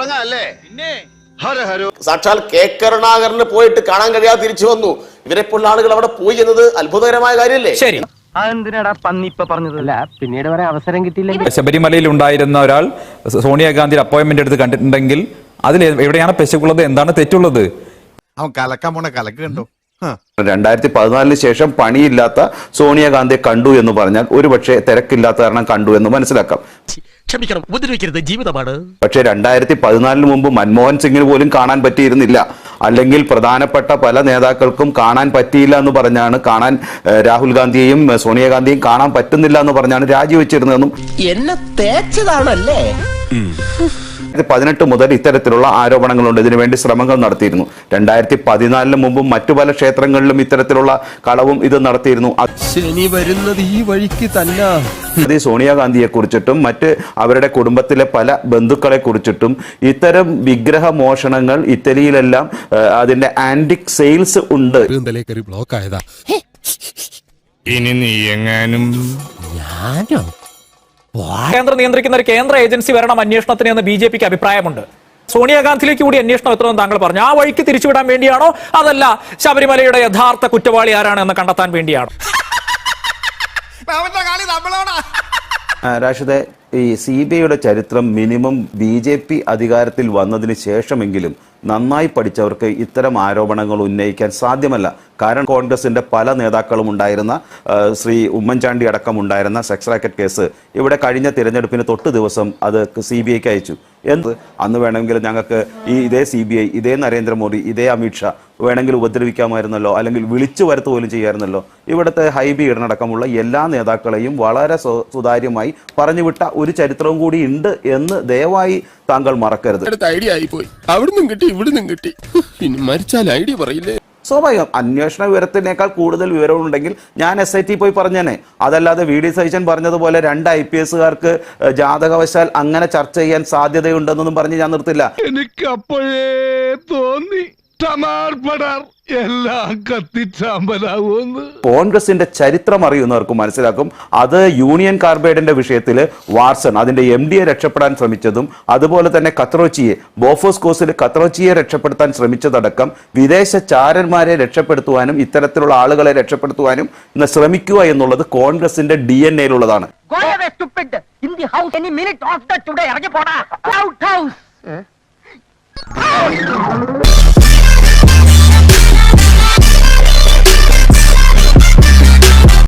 തുടങ്ങാം അല്ലേ ഹര ഹരോ. സാക്ഷാൽ കെ കരുണാകരന് പോയിട്ട് കാണാൻ കഴിയാതെ തിരിച്ചു വന്നു. ഇവരെ പോലുള്ള ആളുകൾ അവിടെ പോയി എന്നത് അത്ഭുതകരമായ കാര്യമല്ലേ? ശരി. അതെന്തിനാടാ പന്നി ഇപ്പൊ പറഞ്ഞതല്ല അല്ല പിന്നീട് വരെ അവസരം കിട്ടിയില്ല ശബരിമലയിൽ ഉണ്ടായിരുന്ന ഒരാൾ സോണിയാഗാന്ധി അപ്പോയിന്റ്മെന്റ് എടുത്ത് കണ്ടിട്ടുണ്ടെങ്കിൽ അതിൽ എവിടെയാണ് പെശുക്കുള്ളത് എന്താണ് തെറ്റുള്ളത്? അവൻ കലക്കാൻ പോണ കലക്ക് കണ്ടോ? രണ്ടായിരത്തി പതിനാലിന് ശേഷം പണിയില്ലാത്ത സോണിയാഗാന്ധിയെ കണ്ടു എന്ന് പറഞ്ഞാൽ ഒരുപക്ഷെ തിരക്കില്ലാത്ത കാരണം കണ്ടു എന്ന് മനസ്സിലാക്കാം. ക്ഷമിക്കണം ഉപദ്രവിക്കരുത്. ജീവിതമാണ്. പക്ഷേ രണ്ടായിരത്തി പതിനാലിന് മുമ്പ് മൻമോഹൻ സിംഗിന് പോലും കാണാൻ പറ്റിയിരുന്നില്ല. അല്ലെങ്കിൽ പ്രധാനപ്പെട്ട പല നേതാക്കൾക്കും കാണാൻ പറ്റിയില്ല എന്ന് പറഞ്ഞാണ് കാണാൻ രാഹുൽ ഗാന്ധിയെയും സോണിയാഗാന്ധിയും കാണാൻ പറ്റുന്നില്ല എന്ന് പറഞ്ഞാണ് രാജിവെച്ചിരുന്നതെന്നും എന്നെ തേച്ചതാണല്ലേ? രണ്ടായിരത്തി പതിനെട്ട് മുതൽ ഇത്തരത്തിലുള്ള ആരോപണങ്ങളുണ്ട്. ഇതിനുവേണ്ടി ശ്രമങ്ങൾ നടത്തിയിരുന്നു. രണ്ടായിരത്തി പതിനാലിന് മുമ്പും മറ്റു പല ക്ഷേത്രങ്ങളിലും ഇത്തരത്തിലുള്ള കളവും ഇത് നടത്തിയിരുന്നു. ശനി വരുന്നത് ഈ വഴിക്ക് തന്നെ. അത് സോണിയാഗാന്ധിയെ കുറിച്ചിട്ടും മറ്റ് അവരുടെ കുടുംബത്തിലെ പല ബന്ധുക്കളെ കുറിച്ചിട്ടും ഇത്തരം വിഗ്രഹ മോഷണങ്ങൾ ഇറ്റലിയിലെല്ലാം അതിന്റെ ആന്റിക് സെയിൽസ് ഉണ്ട്. ബ്ലോക്ക് ആയതാ. ഇനി നീ എങ്ങാനും കേന്ദ്രം നിയന്ത്രിക്കുന്ന ഒരു കേന്ദ്ര ഏജൻസി വരണം അന്വേഷണത്തിന് എന്ന് ബി ജെ പിക്ക് അഭിപ്രായമുണ്ട്. സോണിയാഗാന്ധിയിലേക്ക് കൂടി അന്വേഷണം എത്തണമെന്ന് താങ്കൾ പറഞ്ഞു. ആ വഴിക്ക് തിരിച്ചുവിടാൻ വേണ്ടിയാണോ? അതല്ല ശബരിമലയുടെ യഥാർത്ഥ കുറ്റവാളി ആരാണ് എന്ന് കണ്ടെത്താൻ വേണ്ടിയാണോ? രാഷിദെ ഈ സി ബി ഐയുടെ ചരിത്രം മിനിമം ബി ജെ പി അധികാരത്തിൽ വന്നതിന് ശേഷമെങ്കിലും നന്നായി പഠിച്ചവർക്ക് ഇത്തരം ആരോപണങ്ങൾ ഉന്നയിക്കാൻ സാധ്യമല്ല. കാരണം കോൺഗ്രസിന്റെ പല നേതാക്കളും ഉണ്ടായിരുന്ന ശ്രീ ഉമ്മൻചാണ്ടി അടക്കം ഉണ്ടായിരുന്ന സെക്സ് റാക്കറ്റ് കേസ്. ഇവിടെ കഴിഞ്ഞ തിരഞ്ഞെടുപ്പിന് തൊട്ട് ദിവസം അത് സി ബി ഐക്ക് അയച്ചു. എന്ത്? അന്ന് വേണമെങ്കിൽ ഞങ്ങൾക്ക് ഈ ഇതേ സി ബി ഐ ഇതേ നരേന്ദ്രമോദി ഇതേ അമിത്ഷാ വേണമെങ്കിൽ ഉപദ്രവിക്കാമായിരുന്നല്ലോ അല്ലെങ്കിൽ വിളിച്ചു വരുത്തുപോലും ചെയ്യാമായിരുന്നല്ലോ ഇവിടുത്തെ ഹൈബി ഇടനടക്കമുള്ള എല്ലാ നേതാക്കളെയും വളരെ സുതാര്യമായി പറഞ്ഞുവിട്ട ഒരു ചരിത്രവും കൂടി ഉണ്ട് എന്ന് ദയവായി താങ്കൾ മറക്കരുത്. ഐഡിയ ആയി പോയി അവിടുന്നും കിട്ടി ഇവിടുന്നും കിട്ടി. ഇനി മരിച്ചാൽ ഐഡിയ പറയില്ലേ? സ്വാഭാവികം. അന്വേഷണ വിവരത്തിനേക്കാൾ കൂടുതൽ വിവരമുണ്ടെങ്കിൽ ഞാൻ എസ് ഐ ടി പോയി പറഞ്ഞേനെ. അതല്ലാതെ വി ഡി സൈജൻ പറഞ്ഞതുപോലെ രണ്ട് ഐ പി എസുകാർക്ക് ജാതകവശാൽ അങ്ങനെ ചർച്ച ചെയ്യാൻ സാധ്യതയുണ്ടെന്നൊന്നും പറഞ്ഞ് ഞാൻ നിർത്തില്ല. എനിക്ക് അപ്പോഴേ തോന്നി. എല്ലാം കോൺഗ്രസിന്റെ ചരിത്രം അറിയുന്നവർക്ക് മനസ്സിലാക്കും. അത് യൂണിയൻ കാർബൈഡിന്റെ വിഷയത്തിൽ വാർസൺ അതിന്റെ എം ഡിയെ രക്ഷപ്പെടാൻ ശ്രമിച്ചതും അതുപോലെ തന്നെ കത്രോച്ചിയെ ബോഫോസ് കോസിൽ കത്രോച്ചിയെ രക്ഷപ്പെടുത്താൻ ശ്രമിച്ചതടക്കം വിദേശ ചാരന്മാരെ രക്ഷപ്പെടുത്തുവാനും ഇത്തരത്തിലുള്ള ആളുകളെ രക്ഷപ്പെടുത്തുവാനും ഇന്ന് ശ്രമിക്കുക എന്നുള്ളത് കോൺഗ്രസിന്റെ ഡി എൻ എയിലുള്ളതാണ്. Oh! ഇറങ്ങി പോടാ!